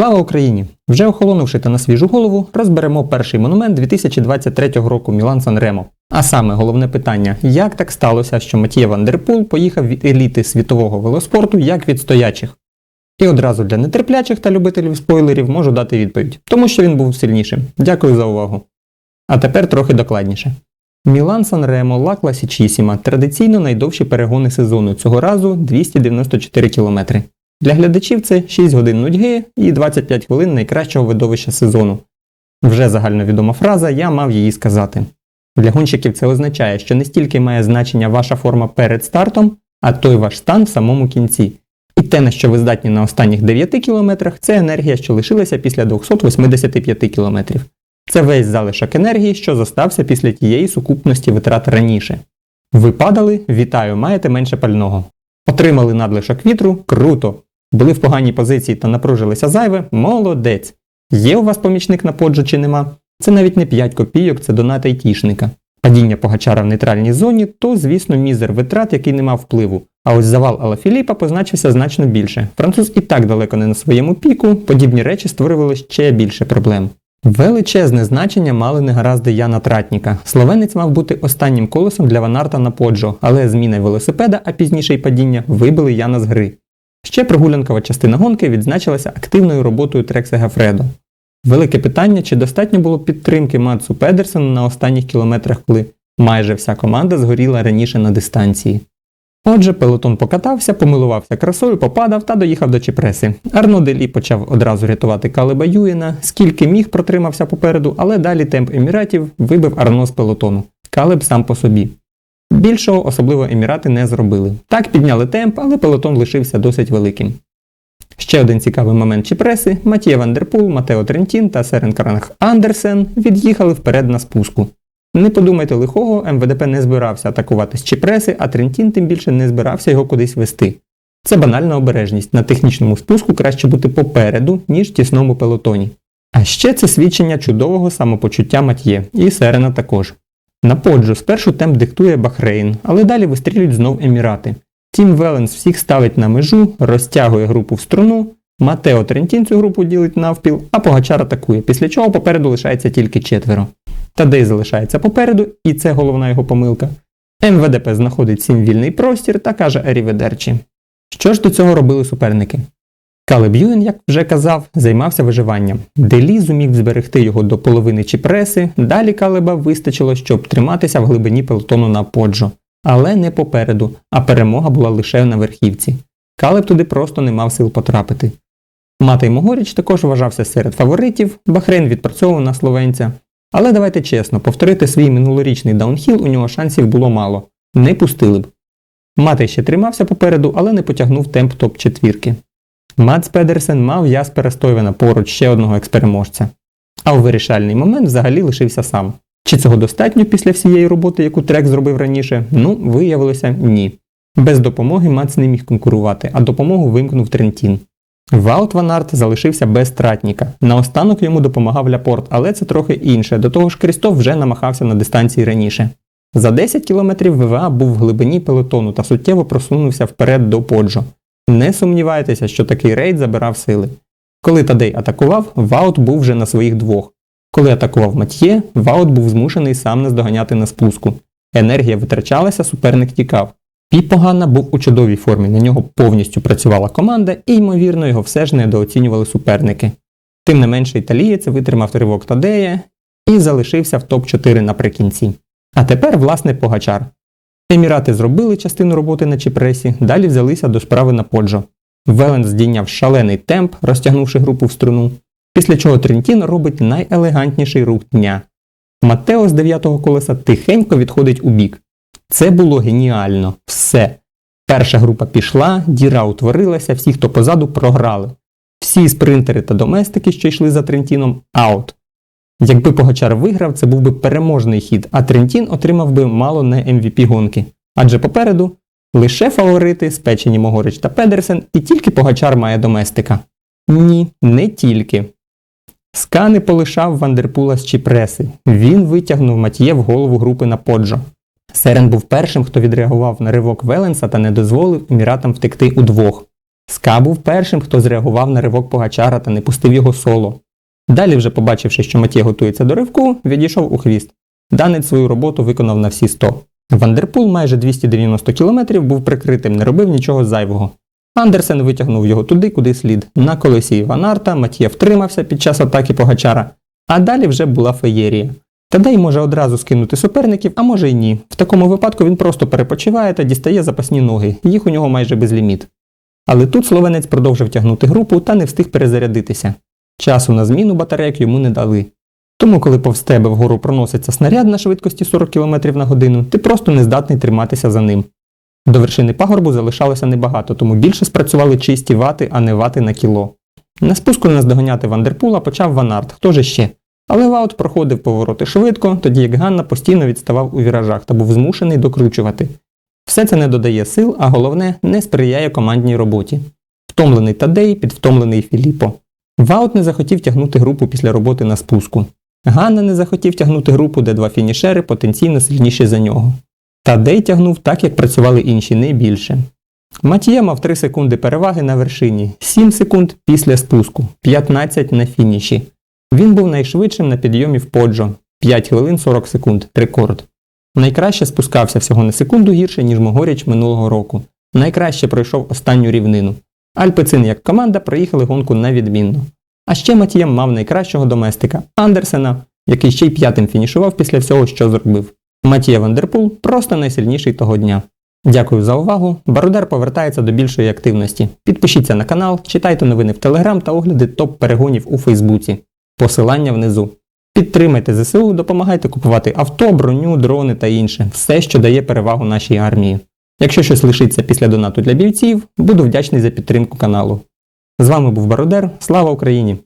Слава Україні! Вже охолонувши та на свіжу голову, розберемо перший монумент 2023 року Мілан Санремо. А саме головне питання: як так сталося, що Матія Вандерпул поїхав від еліти світового велоспорту як від стоячих? І одразу для нетерплячих та любителів спойлерів можу дати відповідь, тому що він був сильнішим. Дякую за увагу. А тепер трохи докладніше. Мілан Санремо Ла Класічісіма традиційно найдовші перегони сезону, цього разу 294 кілометри. Для глядачів це 6 годин нудьги і 25 хвилин найкращого видовища сезону. Вже загальновідома фраза, я мав її сказати. Для гонщиків це означає, що не стільки має значення ваша форма перед стартом, а той ваш стан в самому кінці. І те, на що ви здатні на останніх 9 кілометрах, це енергія, що лишилася після 285 кілометрів. Це весь залишок енергії, що зостався після тієї сукупності витрат раніше. Ви падали, вітаю, маєте менше пального. Отримали надлишок вітру, круто. Були в поганій позиції та напружилися зайве, молодець. Є у вас помічник на поджу чи нема? Це навіть не 5 копійок, це донат айтішника. Падіння Погачара в нейтральній зоні, то, звісно, мізер витрат, який не мав впливу. А ось завал Алафіліпа позначився значно більше. Француз і так далеко не на своєму піку, подібні речі створювали ще більше проблем. Величезне значення мали негаразди Яна Тратніка. Словенець мав бути останнім колесом для Ванарта на поджо, але зміна велосипеда, а пізніше й падіння, вибили Яна з гри. Ще прогулянкова частина гонки відзначилася активною роботою Трекса Гафредо. Велике питання, чи достатньо було підтримки Матсу Педерсона на останніх кілометрах, коли майже вся команда згоріла раніше на дистанції. Отже, пелотон покатався, помилувався красою, попадав та доїхав до Чіпреси. Арно Делі почав одразу рятувати Калеба Юєна, скільки міг протримався попереду, але далі темп еміратів вибив Арно з пелотону. Калеб сам по собі. Більшого особливо емірати не зробили. Так підняли темп, але пелотон лишився досить великим. Ще один цікавий момент Чіпреси Матія Вандерпул, Матео Трентін та Серен Каранг Андерсен від'їхали вперед на спуску. Не подумайте лихого, МВДП не збирався атакувати з Чіпреси, а Трентін тим більше не збирався його кудись вести. Це банальна обережність. На технічному спуску краще бути попереду, ніж в тісному пелотоні. А ще це свідчення чудового самопочуття Мат'є, і Серена також. На поджу спершу темп диктує Бахрейн, але далі вистрілюють знов Емірати. Тім Веленс всіх ставить на межу, розтягує групу в струну, Матео Трентін цю групу ділить навпіл, а Погачар атакує, після чого попереду лишається тільки четверо. Тадей залишається попереду, і це головна його помилка. МВДП знаходить сім вільний простір та каже Аріведерчі. Що ж до цього робили суперники? Калеб Юен, як вже казав, займався виживанням. Делі зумів зберегти його до половини чіпреси, далі Калеба вистачило, щоб триматися в глибині пелотону на поджо. Але не попереду, а перемога була лише на верхівці. Калеб туди просто не мав сил потрапити. Матей Могоріч також вважався серед фаворитів, Бахрейн відпрацьовував на словенця. Але давайте чесно, повторити свій минулорічний даунхіл у нього шансів було мало. Не пустили б. Матей ще тримався попереду, але не потягнув темп топ-четвірки. Мац Педерсен мав Яспера Стойвена поруч ще одного експереможця. А у вирішальний момент взагалі лишився сам. Чи цього достатньо після всієї роботи, яку трек зробив раніше? Ну, виявилося ні. Без допомоги Мац не міг конкурувати, а допомогу вимкнув Трентін. Ваут Ванарт залишився без тратніка. Наостанок йому допомагав Ляпорт, але це трохи інше. До того ж, Крістоф вже намахався на дистанції раніше. За 10 кілометрів ВВА був в глибині пелотону та суттєво просунувся вперед до Поджо. Не сумнівайтеся, що такий рейд забирав сили. Коли Тадей атакував, Ваут був вже на своїх двох. Коли атакував Матьє, Ваут був змушений сам наздоганяти на спуску. Енергія витрачалася, суперник тікав. Піп Погана був у чудовій формі, на нього повністю працювала команда і, ймовірно, його все ж недооцінювали суперники. Тим не менше італієць витримав тривок Тадея і залишився в топ-4 наприкінці. А тепер, власне, Погачар. Емірати зробили частину роботи на Чіпресі, далі взялися до справи на Поджо. Велен здійняв шалений темп, розтягнувши групу в струну, після чого Трентін робить найелегантніший рух дня. Матео з дев'ятого колеса тихенько відходить у бік. Це було геніально. Все. Перша група пішла, діра утворилася, всі, хто позаду, програли. Всі спринтери та доместики, що йшли за Трентіном, аут. Якби Погачар виграв, це був би переможний хід, а Трентін отримав би мало не MVP гонки. Адже попереду лише фаворити, спечені Могорич та Педерсен, і тільки Погачар має доместика. Ні, не тільки. Ска не полишав Вандерпула з Чіпреси. Він витягнув Матіє в голову групи на Поджо. Серен був першим, хто відреагував на ривок Веленса та не дозволив еміратам втекти удвох. Ска був першим, хто зреагував на ривок Погачара та не пустив його соло. Далі, вже побачивши, що Матє готується до ривку, відійшов у хвіст. Данець свою роботу виконав на всі 100. Вандерпул майже 290 км був прикритим, не робив нічого зайвого. Андерсен витягнув його туди, куди слід. На колесі Іванарта Матє втримався під час атаки Погачара, а далі вже була феєрія. Тадей може одразу скинути суперників, а може й ні. В такому випадку він просто перепочиває та дістає запасні ноги, їх у нього майже безліміт. Але тут словенець продовжив тягнути групу та не встиг перезарядитися. Часу на зміну батарейок йому не дали. Тому, коли повз тебе вгору проноситься снаряд на швидкості 40 км на годину, ти просто не здатний триматися за ним. До вершини пагорбу залишалося небагато, тому більше спрацювали чисті вати, а не вати на кіло. На спуску наздоганяти Вандерпула почав Ванарт, хто же ще? Але Ваут проходив повороти швидко, тоді як Ганна постійно відставав у віражах та був змушений докручувати. Все це не додає сил, а головне, не сприяє командній роботі. Втомлений Тадей, підвтомлений Філіппо. Ваут не захотів тягнути групу після роботи на спуску. Ганна не захотів тягнути групу, де два фінішери потенційно сильніші за нього. Тадей тягнув так, як працювали інші, не більше. Матіє мав 3 секунди переваги на вершині, 7 секунд після спуску, 15 на фініші. Він був найшвидшим на підйомі в Поджо 5 хвилин 40 секунд, рекорд. Найкраще спускався всього на секунду гірше, ніж Могоріч минулого року. Найкраще пройшов останню рівнину. Альпецин як команда проїхали гонку невідмінно. А ще Матієм мав найкращого доместика Андерсена, який ще й п'ятим фінішував після всього, що зробив. Матія Вандерпул просто найсильніший того дня. Дякую за увагу. Барудер повертається до більшої активності. Підпишіться на канал, читайте новини в Телеграм та огляди топ перегонів у Фейсбуці. Посилання внизу. Підтримайте ЗСУ, допомагайте купувати авто, броню, дрони та інше все, що дає перевагу нашій армії. Якщо щось лишиться після донату для бійців, буду вдячний за підтримку каналу. З вами був Бародер. Слава Україні!